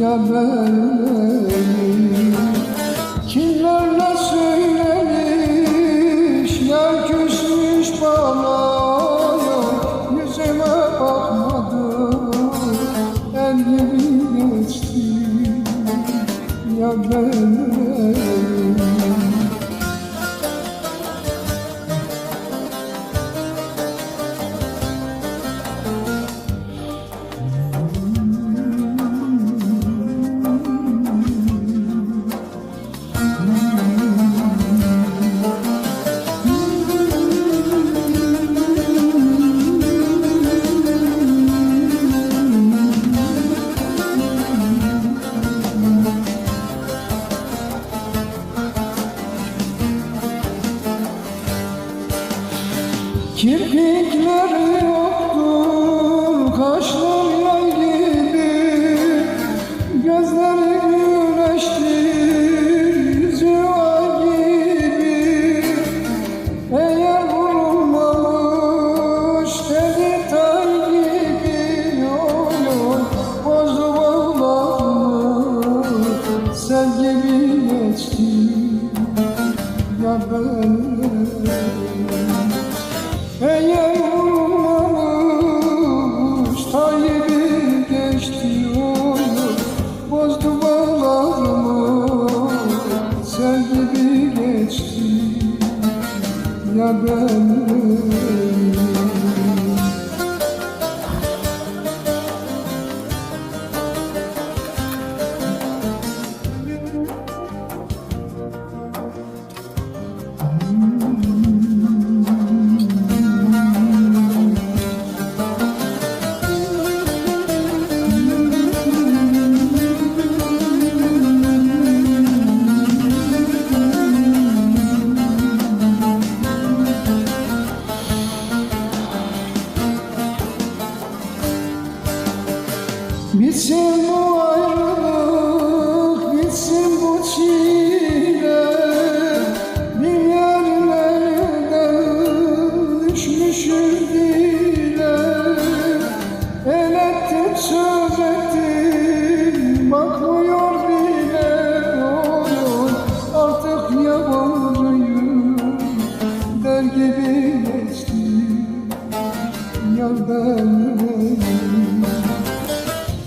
ya beni Kimlerle söylemiş ya küsmüş bana ya Yüzüme bakmadı. El gibi geçti ya beni Kirpikleri yoktur kaşlar Ya ben Bitsin bu ayrılık, bitsin bu çile. Bir yerlerden düşmüşüm dile El ettim, söz ettim, bakmıyor bile. Oy, Artık yabancıyım, der gibi geçti. Ya ben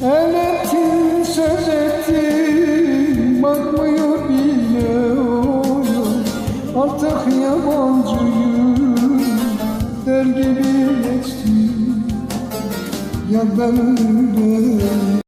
El ettin bakmıyor bile oyun. Artık yabancıyım der gibi geçti. Ya ben